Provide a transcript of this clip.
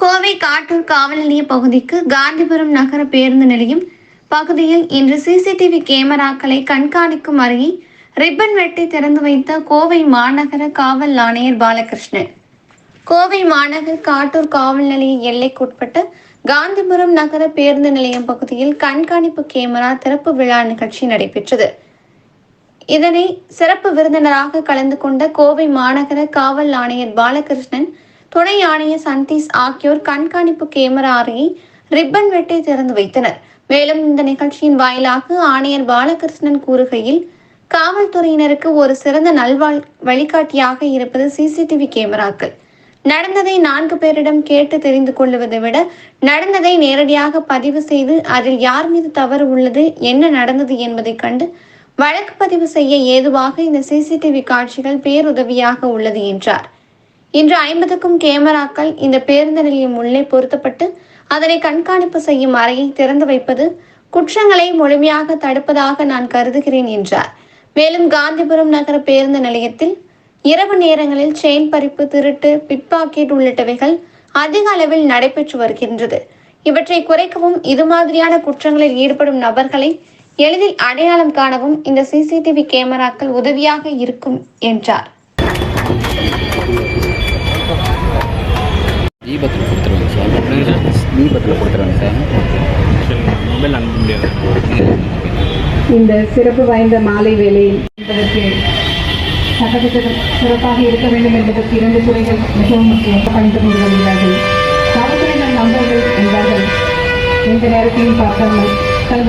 கோவை காட்டூர் காவல் நிலைய பகுதிக்கு காந்திபுரம் நகர பேருந்து நிலையம் பகுதியில் இன்று சிசிடிவி கேமராக்களை கண்காணிக்கும் அருகே ரிப்பன் வெட்டி திறந்து வைத்த கோவை மாநகர காவல் ஆணையர் பாலகிருஷ்ணன். கோவை மாநகர் காட்டூர் காவல் நிலைய எல்லைக்குட்பட்ட காந்திபுரம் நகர பேருந்து நிலையம் பகுதியில் கண்காணிப்பு கேமரா திறப்பு விழா நிகழ்ச்சி நடைபெற்றது. இதனை சிறப்பு விருந்தினராக கலந்து கொண்ட கோவை மாநகர காவல் ஆணையர் பாலகிருஷ்ணன் துணை ஆணையர் சந்தீஷ் ஆகியோர் கண்காணிப்பு கேமரா அறையை ரிப்பன் வெட்டி திறந்து வைத்தனர். மேலும் இந்த நிகழ்ச்சியின் வாயிலாக ஆணையர் பாலகிருஷ்ணன் கூறுகையில் காவல்துறையினருக்கு ஒரு சிறந்த நல்வாழ் வழிகாட்டியாக இருப்பது சிசிடிவி கேமராக்கள். நடந்ததை நான்கு பேரிடம் கேட்டு தெரிந்து கொள்வதை விட நடந்ததை நேரடியாக பதிவு செய்து அதில் யார் மீது தவறு உள்ளது என்ன நடந்தது என்பதை கண்டு வழக்கு பதிவு செய்ய ஏதுவாக இந்த சிசிடிவி காட்சிகள் பேருதவியாக உள்ளது என்றார். இன்று ஐம்பதுக்கும் கேமராக்கள் இந்த பேருந்து நிலையம் உள்ளே பொருத்தப்பட்டு அதனை கண்காணிப்பு செய்யும் அறையை திறந்து வைப்பது குற்றங்களை முழுமையாக தடுப்பதாக நான் கருதுகிறேன் என்றார். மேலும் காந்திபுரம் நகர பேருந்து நிலையத்தில் இரவு நேரங்களில் செயின் பறிப்பு திருட்டு பிட்பாக்கெட் உள்ளிட்டவைகள் அதிக அளவில் நடைபெற்று வருகின்றது. இவற்றை குறைக்கவும் இது மாதிரியான குற்றங்களில் ஈடுபடும் நபர்களை எளிதில் அடையாளம் காணவும் இந்த சிசிடிவி கேமராக்கள் உதவியாக இருக்கும் என்றார். தீபத்தில் கொடுத்துருவாங்க சார். என்னங்க சார்? தீபத்தில் கொடுத்துருவாங்க சார். சரி மொபைல் அனுப்ப முடியாது. இந்த சிறப்பு வாய்ந்த மாலை வேளையில் என்பதற்கு சட்டத்திட்டம் சிறப்பாக இருக்க வேண்டும் என்பதற்கு இரண்டு துறைகள் மிகவும் முக்கியம் பணிந்து கொண்டு வருகிறார்கள் காவல்துறையினர் நண்பர்கள் என்பார்கள். எந்த நேரத்தையும் பார்க்காமல் தனது